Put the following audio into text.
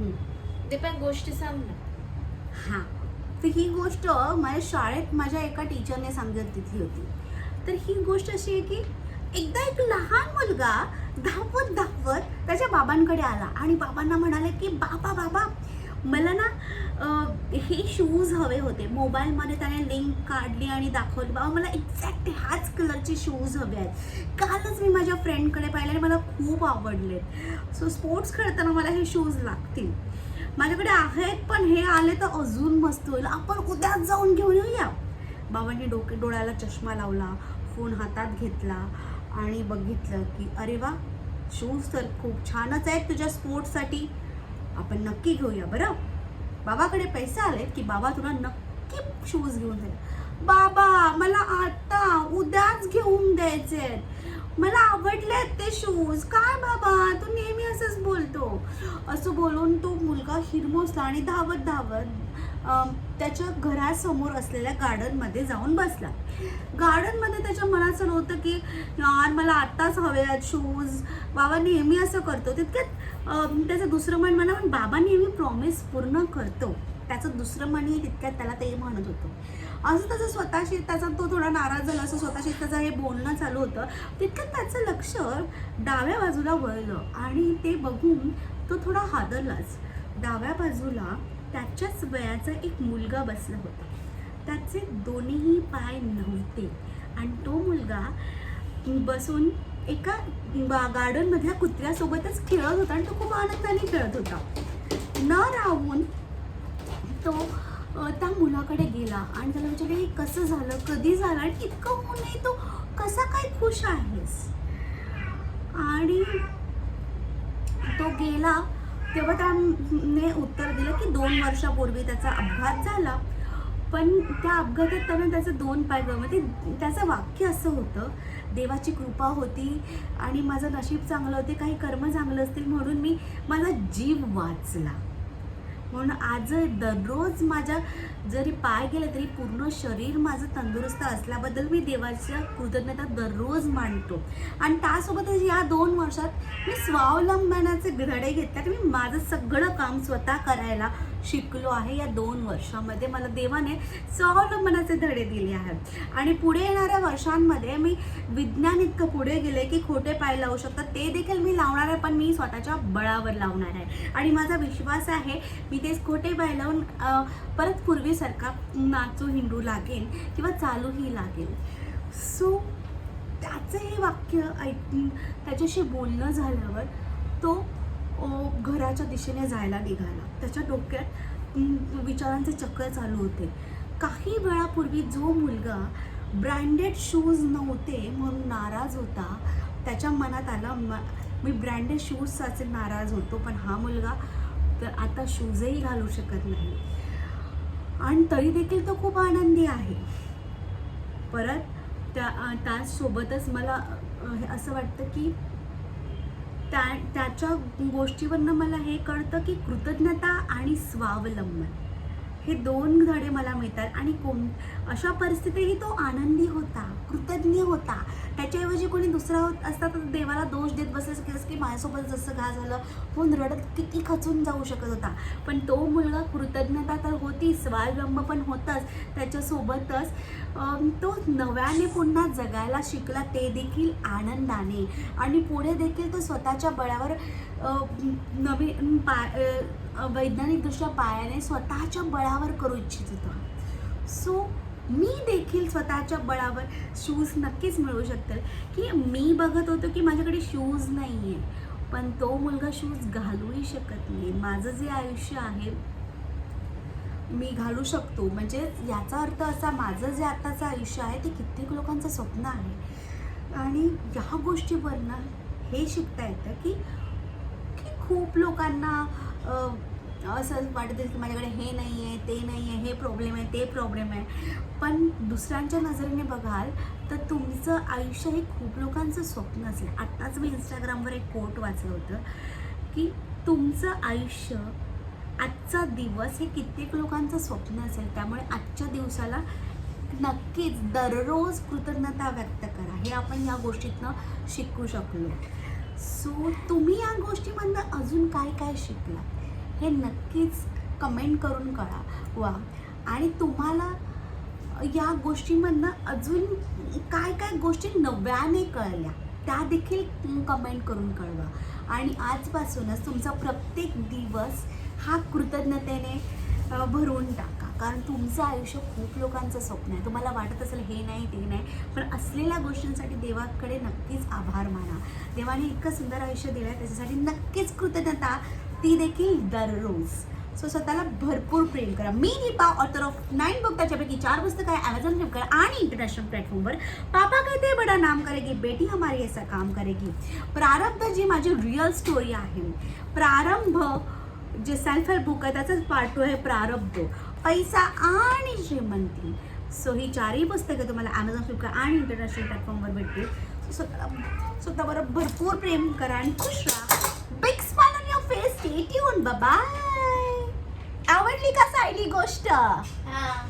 हं. ते पण गोष्टी सांग ना. हां. तर ही गोष्ट माझ्या शाळेत माझ्या एका टीचरने सांगितली होती. तर ही गोष्ट अशी आहे की एकदा एक लहान मुलगा धावत धावत त्याच्या बाबांकडे आला आणि बाबांना म्हणाले की बाबा बाबा मला ना हे शूज हवे होते. मोबाईलमध्ये त्याने लिंक काढली आणि दाखवली. बाबा मला एक्झॅक्ट ह्याच कलरचे शूज हवे आहेत. कालच मी माझ्या फ्रेंडकडे पाहिले आणि मला खूप आवडले सो स्पोर्ट्स खेळताना मला हे शूज लागतील. माझ्याकडे आहेत पण हे आले तर अजून मस्त होईल. आपण उद्याच जाऊन घेऊन येऊया. बाबांनी डोके डोळ्याला चष्मा लावला फोन हातात घेतला आणि बघितलं की अरे वा शूज तर खूप छानच आहेत तुझ्या स्पोर्ट्ससाठी आपण नक्की घेऊया बरं? बाबाकडे पैसे आलेत की बाबा तुला नक्की शूज घेऊन देईल. बाबा मला आता उद्याच घेऊन द्यायचे आहेत मला आहेत ते शूज काय बाबा? तू नेहमी असंच बोलतो. असं बोलून तो मुलगा हिरमोसला आणि धावत धावत त्याच्या घरासमोर असलेल्या गार्डनमध्ये जाऊन बसला. गार्डनमध्ये त्याच्या मनाचं नव्हतं की यार मला आत्ताच हवे आहेत शूज बाबा नेहमी असं करतो. तितक्यात त्याचं दुसरं मन म्हणा पण बाबा नेहमी प्रॉमिस पूर्ण करतो. त्याचं दुसरं म्हणही तितक्यात त्याला ते म्हणत होतं. असं त्याचं स्वतःशी त्याचा तो थोडा नाराज झाला असं स्वतःशी त्याचं हे बोलणं चालू होतं. तितक्यात त्याचं लक्ष डाव्या बाजूला वळलं आणि ते बघून तो थोडा हादरलाच. डाव्या बाजूला त्याच्याच वयाचा एक मुलगा बसला होता. त्याचे दोन्हीही पाय नव्हते. आणि तो मुलगा बसून एका बा गार्डनमधल्या कुत्र्यासोबतच खेळत होता आणि तो खूप आनंदाने खेळत होता. न राहून तो त्या मुलाकडे गेला आणि त्याला विचारलं "हे कसं झालं? कधी झालं? आणि इतकं होऊनही नाही तो कसा काय खुश आहेस? आणि तो गेला तेव्हा त्याने उत्तर दिलं की दोन वर्षापूर्वी त्याचा अपघात झाला. पण त्या अपघातात त्यानं त्याचे दोन पाय गमवले त्याचं वाक्य असं होतं देवाची कृपा होती आणि माझं नशीब चांगलं होते काही कर्म चांगलं असतील म्हणून मी माझा जीव वाचला. म्हणून आज दररोज माझ्या जरी पाय गेले तरी पूर्ण शरीर माझं तंदुरुस्त असल्याबद्दल मी देवाच्या कृतज्ञता दररोज मांडतो आणि त्यासोबतच या दोन वर्षात मी स्वावलंबनाचे धडे घेतले तर मी माझं सगळं काम स्वतः करायला शिकलो आहे या दोन वर्षामध्ये. मला देवाने स्वावलंबनाचे धडे दिले आहेत. आणि पुढे येणाऱ्या वर्षांमध्ये मी विज्ञान इतकं पुढे गेले की खोटे पाय लावू शकतात. ते देखील मी लावणार आहे पण मी स्वतःच्या बळावर लावणार आहे. आणि माझा विश्वास आहे मी तेच खोटे पाय लावून परत पूर्वीसारखा नाचू हिंडू लागेल किंवा चालूही लागेल. सो त्याचं हे वाक्य ऐकून त्याच्याशी बोलणं झाल्यावर तो घराच्या दिशेने जायला निघाला. त्याच्या डोक्यात विचारांचे चक्र चालू होते. काही वेळापूर्वी जो मुलगा ब्रँडेड शूज नव्हते म्हणून नाराज होता त्याच्या मनात आलं म मी ब्रँडेड शूजचाचे नाराज होतो पण हा मुलगा तर आता शूजही घालू शकत नाही. आणि तरी देखील तो खूप आनंदी आहे. परत त्या त्याचसोबतच मला हे असं वाटतं की त्या त्याच्या गोष्टीवरनं मला हे कळतं की कृतज्ञता आणि स्वावलंबन हे दोन धडे मला मिळतात. आणि कोण अशा परिस्थितीतही तो आनंदी होता कृतज्ञ होता. त्याच्याऐवजी कोणी दुसरा होत असता तर देवाला दोष देत बसेल की जसं की माझ्यासोबत जसं घा झालं कोण रडत किती खचून जाऊ शकत होता. पण तो मुलगा कृतज्ञता तर होती स्वावलंब पण होताच त्याच्यासोबतच तो नव्याने पुन्हा जगायला शिकला ते देखील आनंदाने. आणि पुढे देखील तो स्वतःच्या बळावर नवीन पा वैज्ञानिकदृष्ट्या पायाने स्वतःच्या बळावर करू इच्छित होता. सो मी देखील स्वतःच्या बळावर शूज नक्कीच मिळवू शकते. की मी बघत होतो की माझ्याकडे शूज नाही आहे पण तो मुलगा शूज घालूही शकत नाही. माझं जे आयुष्य आहे मी घालू शकतो. म्हणजे याचा अर्थ असा माझं जे आताचं आयुष्य आहे ते कित्येक लोकांचं स्वप्न आहे. आणि ह्या गोष्टीवरनं हे शिकता येतं की की खूप लोकांना असं वाटत की माझ्याकडे हे नाही आहे ते नाही आहे हे प्रॉब्लेम आहे ते प्रॉब्लेम आहे. पण दुसऱ्यांच्या नजरेने बघाल तर तुमचं आयुष्य हे खूप लोकांचं स्वप्न असेल. आत्ताच मी इंस्टाग्रामवर एक कोट वाचलं होतं की तुमचं आयुष्य आजचा दिवस हे कित्येक लोकांचं स्वप्न असेल. त्यामुळे आजच्या दिवसाला नक्कीच दररोज कृतज्ञता व्यक्त करा. हे आपण या गोष्टीतनं शिकू शकलो. सो तुम्ही या गोष्टीमधनं अजून काय काय शिकला हे नक्कीच कमेंट करून कळा वा आणि तुम्हाला या गोष्टीमधनं अजून काय काय गोष्टी नव्याने कळल्या त्या देखील कमेंट करून कळवा. आणि आजपासूनच तुमचा प्रत्येक दिवस हा कृतज्ञतेने भरून टाका. कारण तुमचं आयुष्य खूप लोकांचं स्वप्न आहे. तुम्हाला वाटत असेल हे नाही ते नाही. पण असलेल्या गोष्टींसाठी देवाकडे नक्कीच आभार माना. देवाने इतकं सुंदर आयुष्य दिलं आहे त्याच्यासाठी नक्कीच कृतज्ञता ती देखील दररोज. सो स्वतःला भरपूर प्रेम करा. मी Deepa author of nine book त्याच्यापैकी चार पुस्तकं आहे ॲमेझॉन फ्लिपकार्ट आणि इंटरनॅशनल प्लॅटफॉर्मवर पापा कहते बडा नाम करेगी बेटी हमारी ऐसा काम करेगी. प्रारब्ध जी माझी रिअल स्टोरी आहे. प्रारंभ जे सेल्फ हेल्प बुक आहे त्याचाच पार्ट टू आहे प्रारब्ध. पैसा आणि श्रीमंती. सो ही चारही पुस्तकं तुम्हाला ॲमेझॉन फ्लिपकार्ट आणि इंटरनॅशनल प्लॅटफॉर्मवर भेटतील. So, स्वतः स्वतःबरोबर भरपूर प्रेम करा आणि खुश राहा. Big face stay tune bye. आवडली का सायली गोष्ट? हा.